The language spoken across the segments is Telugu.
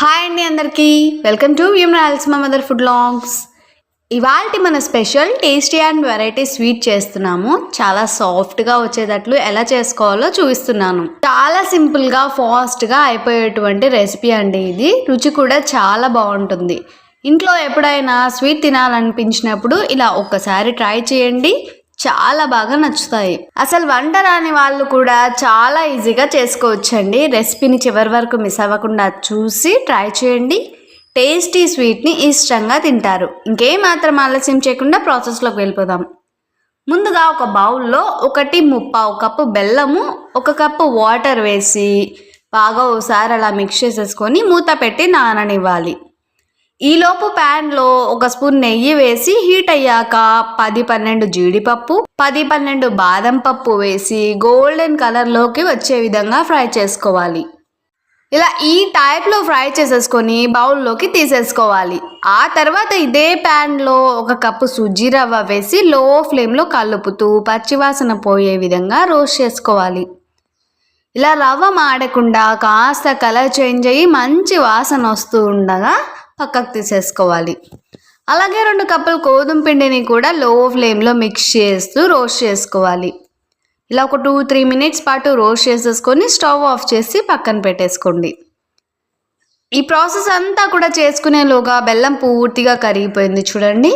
హాయ్ అండి అందరికీ. వెల్కమ్ టు యూమ్రాల్స్ మా మదర్ ఫుడ్ లాంగ్స్ ఇవాళ మన special tasty and variety sweet చేస్తున్నాము. చాలా సాఫ్ట్గా వచ్చేటట్లు ఎలా చేసుకోవాలో చూపిస్తున్నాను. చాలా సింపుల్గా ఫాస్ట్గా అయిపోయేటువంటి రెసిపీ అండి ఇది. రుచి కూడా చాలా బాగుంటుంది. ఇంట్లో ఎప్పుడైనా స్వీట్ తినాలనిపించినప్పుడు ఇలా ఒక్కసారి ట్రై చేయండి. చాలా బాగా నచ్చుతాయి. అసలు వంట రాని వాళ్ళు కూడా చాలా ఈజీగా చేసుకోవచ్చండి. రెసిపీని చివరి వరకు మిస్ అవ్వకుండా చూసి ట్రై చేయండి. టేస్టీ స్వీట్ని ఇష్టంగా తింటారు. ఇంకేం మాత్రం ఆలస్యం చేయకుండా ప్రాసెస్లోకి వెళ్ళిపోదాం. ముందుగా ఒక బౌల్లో ఒకటి ముప్పావు కప్పు బెల్లము ఒక కప్పు వాటర్ వేసి బాగా ఒకసారి అలా మిక్స్ చేసేసుకొని మూత పెట్టి నాననివ్వాలి. ఈలోపు ప్యాన్లో ఒక స్పూన్ నెయ్యి వేసి హీట్ అయ్యాక పది పన్నెండు జీడిపప్పు పది పన్నెండు బాదం పప్పు వేసి గోల్డెన్ కలర్లోకి వచ్చే విధంగా ఫ్రై చేసుకోవాలి. ఇలా ఈ టైప్లో ఫ్రై చేసేసుకొని బౌల్లోకి తీసేసుకోవాలి. ఆ తర్వాత ఇదే ప్యాన్లో ఒక కప్పు సుజ్జి రవ్వ వేసి లో ఫ్లేమ్లో కలుపుతూ పచ్చివాసన పోయే విధంగా రోస్ట్ చేసుకోవాలి. ఇలా రవ్వ మాడకుండా కాస్త కలర్ చేంజ్ అయ్యి మంచి వాసన వస్తూ ఉండగా పక్కకు తీసేసుకోవాలి. అలాగే రెండు కప్పులు గోధుమ పిండిని కూడా లో ఫ్లేమ్లో మిక్స్ చేస్తూ రోస్ట్ చేసుకోవాలి. ఇలా ఒక టూ త్రీ మినిట్స్ పాటు రోస్ట్ చేసేసుకొని స్టవ్ ఆఫ్ చేసి పక్కన పెట్టేసుకోండి. ఈ ప్రాసెస్ అంతా కూడా చేసుకునేలోగా బెల్లం పూర్తిగా కరిగిపోయింది చూడండి.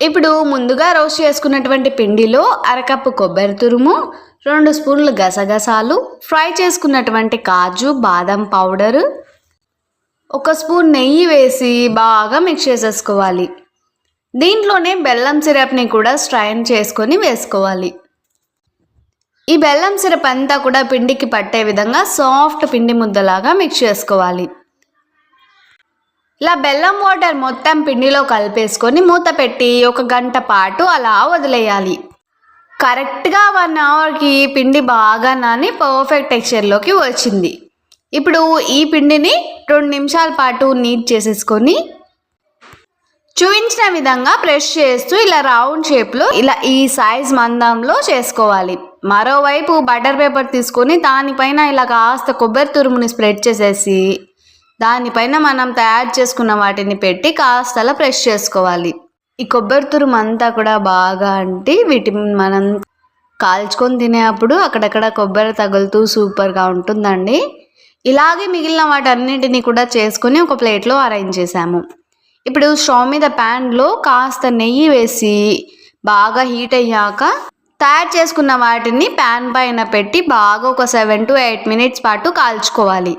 ఇప్పుడు ముందుగా రోస్ట్ చేసుకున్నటువంటి పిండిలో అరకప్పు కొబ్బరి తురుము రెండు స్పూన్లు గసగసాలు ఫ్రై చేసుకున్నటువంటి కాజు బాదం పౌడరు ఒక స్పూన్ నెయ్యి వేసి బాగా మిక్స్ చేసేసుకోవాలి. దీంట్లోనే బెల్లం సిరప్ని కూడా స్ట్రైన్ చేసుకొని వేసుకోవాలి. ఈ బెల్లం సిరప్ అంతా కూడా పిండికి పట్టే విధంగా సాఫ్ట్ పిండి ముద్దలాగా మిక్స్ చేసుకోవాలి. ఇలా బెల్లం వాటర్ మొత్తం పిండిలో కలిపేసుకొని మూత పెట్టి ఒక గంట పాటు అలా వదిలేయాలి. కరెక్ట్గా వన్ అవర్కి పిండి బాగా నాని పర్ఫెక్ట్ టెక్స్చర్లోకి వచ్చింది. ఇప్పుడు ఈ పిండిని రెండు నిమిషాల పాటు నీట్ చేసేసుకొని చూపించిన విధంగా ప్రెస్ చేస్తూ ఇలా రౌండ్ షేప్లో ఇలా ఈ సైజ్ మందంలో చేసుకోవాలి. మరోవైపు బటర్ పేపర్ తీసుకొని దానిపైన ఇలా కాస్త కొబ్బరి తురుముని స్ప్రెడ్ చేసేసి దానిపైన మనం తయారు చేసుకున్న వాటిని పెట్టి కాస్త అలా ప్రెస్ చేసుకోవాలి. ఈ కొబ్బరి తురుము అంతా కూడా బాగా అంటే వీటిని మనం కాల్చుకొని తినేటప్పుడు అక్కడక్కడ కొబ్బరి తగులుతూ సూపర్గా ఉంటుందండి. ఇలాగే మిగిలిన వాటన్నిటిని కూడా చేసుకొని ఒక ప్లేట్లో అరేంజ్ చేసాము ఇప్పుడు స్టవ్ మీద ప్యాన్లో కాస్త నెయ్యి వేసి బాగా హీట్ అయ్యాక తయారు చేసుకున్న వాటిని ప్యాన్ పైన పెట్టి బాగా ఒక సెవెన్ టు ఎయిట్ మినిట్స్ పాటు కాల్చుకోవాలి.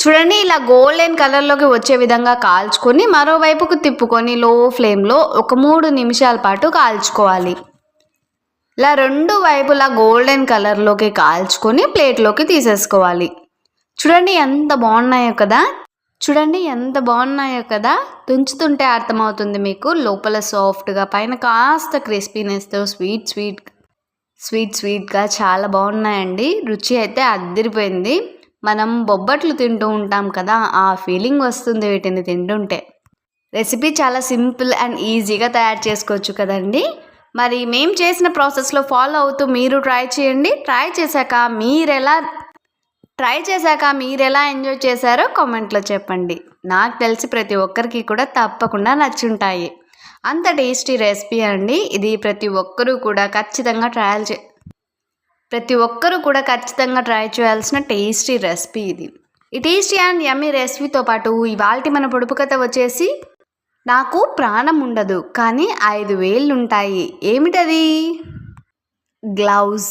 చూడండి ఇలా గోల్డెన్ కలర్లోకి వచ్చే విధంగా కాల్చుకొని మరోవైపుకు తిప్పుకొని లో ఫ్లేమ్లో ఒక మూడు నిమిషాల పాటు కాల్చుకోవాలి. ఇలా రెండు వైపులా గోల్డెన్ కలర్లోకి కాల్చుకొని ప్లేట్లోకి తీసేసుకోవాలి. చూడండి ఎంత బాగున్నాయో కదా? చూడండి ఎంత బాగున్నాయో కదా? తుంచుతుంటే అర్థమవుతుంది మీకు. లోపల సాఫ్ట్గా పైన కాస్త క్రిస్పీనెస్తో స్వీట్ స్వీట్ స్వీట్ స్వీట్గా చాలా బాగున్నాయండి. రుచి అయితే అద్దరిపోయింది. మనం బొబ్బట్లు తింటూ ఉంటాం కదా ఆ ఫీలింగ్ వస్తుంది వీటిని తింటుంటే. రెసిపీ చాలా సింపుల్ అండ్ ఈజీగా తయారు చేసుకోవచ్చు కదండి. మరి మేము చేసిన ప్రాసెస్లో ఫాలో అవుతూ మీరు ట్రై చేయండి. ట్రై చేశాక మీరు ఎలా ట్రై చేశాక మీరు ఎలా ఎంజాయ్ చేశారో కామెంట్లో చెప్పండి. నాకు తెలిసి ప్రతి ఒక్కరికి కూడా తప్పకుండా నచ్చుంటాయి. అంత టేస్టీ రెసిపీ అండి. ఇది ప్రతి ఒక్కరూ కూడా ఖచ్చితంగా ట్రయల్ చే ప్రతి ఒక్కరూ కూడా ఖచ్చితంగా ట్రై చేయాల్సిన టేస్టీ రెసిపీ ఇది. ఈ టేస్టీ అండ్ యమ్మీ రెసిపీతో పాటు ఇవాళ మన పొడుపు కథ వచ్చేసి నాకు ప్రాణం ఉండదు కానీ ఐదు వేళ్ళు ఉంటాయి ఏమిటది? గ్లౌజ్.